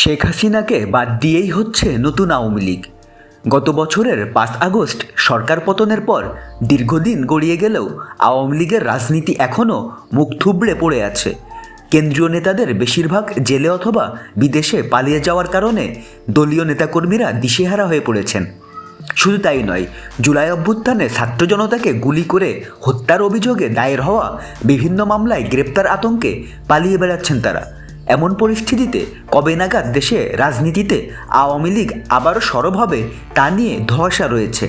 শেখ হাসিনাকে বাদ দিয়েই হচ্ছে নতুন আওয়ামী লীগ। গত বছরের পাঁচ আগস্ট সরকার পতনের পর দীর্ঘদিন গড়িয়ে গেলেও আওয়ামী লীগের রাজনীতি এখনও মুখ থুবড়ে পড়ে আছে। কেন্দ্রীয় নেতাদের বেশিরভাগ জেলে অথবা বিদেশে পালিয়ে যাওয়ার কারণে দলীয় নেতাকর্মীরা দিশেহারা হয়ে পড়েছেন। শুধু তাই নয়, জুলাই অভ্যুত্থানে ছাত্র জনতাকে গুলি করে হত্যার অভিযোগে দায়ের হওয়া বিভিন্ন মামলায় গ্রেপ্তার আতঙ্কে পালিয়ে বেড়াচ্ছেন তারা। এমন পরিস্থিতিতে কবে নাগাদ দেশে রাজনীতিতে আওয়ামী লীগ আবারও সরব হবে তা নিয়ে ধোঁয়াশা রয়েছে।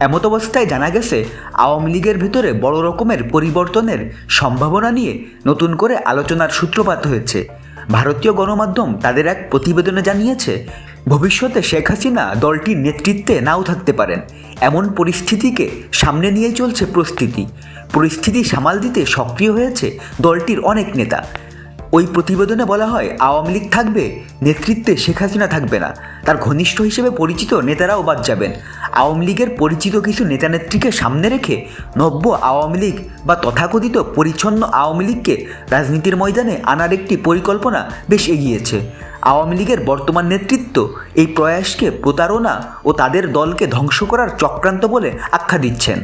এমত অবস্থায় জানা গেছে, আওয়ামী লীগের ভিতরে বড় রকমের পরিবর্তনের সম্ভাবনা নিয়ে নতুন করে আলোচনার সূত্রপাত হয়েছে। ভারতীয় গণমাধ্যম তাদের এক প্রতিবেদনে জানিয়েছে, ভবিষ্যতে শেখ হাসিনা দলটির নেতৃত্বে নাও থাকতে পারেন। এমন পরিস্থিতিকে সামনে নিয়ে চলছে প্রস্তুতি। পরিস্থিতি সামাল দিতে সক্রিয় হয়েছে দলটির অনেক নেতা। ওই প্রতিবেদনে বলা হয়, আওয়ামী লীগ থাকবে, নেতৃত্বে শেখ হাসিনা থাকবে না। তার ঘনিষ্ঠ হিসেবে পরিচিত নেতারাও বাদ যাবেন। আওয়ামী লীগের পরিচিত কিছু নেতানেত্রীকে সামনে রেখে নব্য আওয়ামী লীগ বা তথাকথিত পরিচ্ছন্ন আওয়ামী লীগকে রাজনীতির ময়দানে আনার একটি পরিকল্পনা বেশ এগিয়েছে। আওয়ামী লীগের বর্তমান নেতৃত্ব এই প্রয়াসকে প্রতারণা ও তাদের দলকে ধ্বংস করার চক্রান্ত বলে আখ্যা দিচ্ছেন।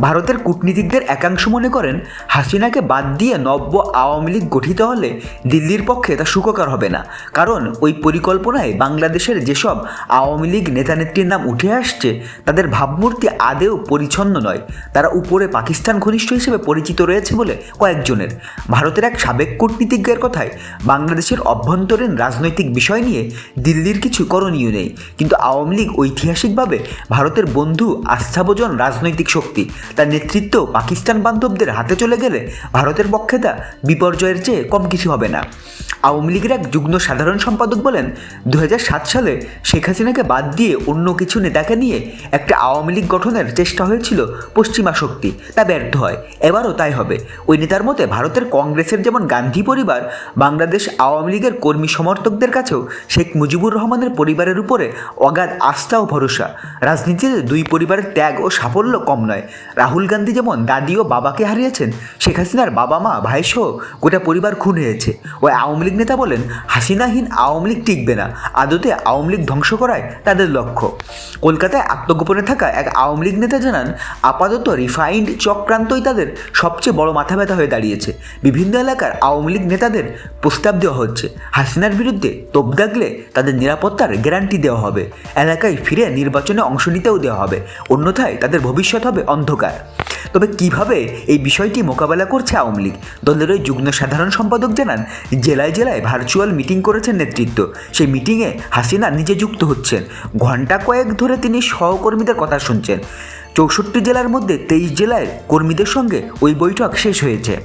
ভারতের কূটনীতিকদের একাংশ মনে করেন, হাসিনাকে বাদ দিয়ে নব্য আওয়ামী লীগ গঠিত হলে দিল্লির পক্ষে তা সুখকর হবে না। কারণ ওই পরিকল্পনায় বাংলাদেশের যেসব আওয়ামী লীগ নেতানেত্রীর নাম উঠে আসছে, তাদের ভাবমূর্তি আদেও পরিচ্ছন্ন নয়। তারা উপরে পাকিস্তান ঘনিষ্ঠ হিসেবে পরিচিত রয়েছে বলে কয়েকজনের। ভারতের এক সাবেক কূটনীতিজ্ঞের কথায়, বাংলাদেশের অভ্যন্তরীণ রাজনৈতিক বিষয় নিয়ে দিল্লির কিছু করণীয় নেই। কিন্তু আওয়ামী লীগ ঐতিহাসিকভাবে ভারতের বন্ধু, আস্থাভোজন রাজনৈতিক শক্তি। তার নেতৃত্ব পাকিস্তান বান্ধবদের হাতে চলে গেলে ভারতের পক্ষে তা বিপর্যয়ের চেয়ে কম কিছু হবে না। আওয়ামী লীগের এক যুগ্ম সাধারণ সম্পাদক বলেন দু হাজার সাত সালে শেখ হাসিনাকে বাদ দিয়ে অন্য কিছু নেতাকে নিয়ে একটা আওয়ামী লীগ গঠনের চেষ্টা হয়েছিল পশ্চিমা শক্তি। তা ব্যর্থ হয়। এবারও তাই হবে। ওই নেতার মতে ভারতের কংগ্রেসের যেমন গান্ধী পরিবার, বাংলাদেশ আওয়ামী লীগের কর্মী সমর্থকদের কাছেও শেখ মুজিবুর রহমানের পরিবারের উপরে অগাধ আস্থা ও ভরসা। রাজনীতিতে দুই পরিবারের ত্যাগ ও সাফল্য কম নয়। রাহুল গান্ধী যেমন দাদি ও বাবাকে হারিয়েছেন, শেখ হাসিনার বাবা মা ভাইসহ গোটা পরিবার খুন হয়েছে। ওই আওয়ামী লীগ নেতা বলেন, হাসিনাহীন আওয়ামী লীগ টিকবে না। আদতে আওয়ামী লীগ ধ্বংস করায় তাদের লক্ষ্য। কলকাতায় আত্মগোপনে থাকা এক আওয়ামী লীগ নেতা জানান, আপাতত রিফাইন্ড চক্রান্তই তাদের সবচেয়ে বড় মাথা ব্যথা হয়ে দাঁড়িয়েছে। বিভিন্ন এলাকার আওয়ামী লীগ নেতাদের প্রস্তাব দেওয়া হচ্ছে। হাসিনার বিরুদ্ধে তোপ দাগলে তাদের নিরাপত্তার গ্যারান্টি দেওয়া হবে। এলাকায় ফিরে নির্বাচনে অংশ নিতেও দেওয়া হবে। অন্যথায় তাদের ভবিষ্যৎ হবে অন্ধকার। তবে কীভাবে এই বিষয়টি মোকাবেলা করছে আওয়ামী লীগ? দলের ওই যুগ্ম সাধারণ সম্পাদক জানান, জেলায় জেলায় ভার্চুয়াল মিটিং করেছেন নেতৃত্ব। সেই মিটিংয়ে হাসিনা নিজে যুক্ত হচ্ছেন। ঘণ্টা কয়েক ধরে তিনি সহকর্মীদের কথা শুনছেন। চৌষট্টি জেলার মধ্যে তেইশ জেলায় কর্মীদের সঙ্গে ওই বৈঠক শেষ হয়েছে।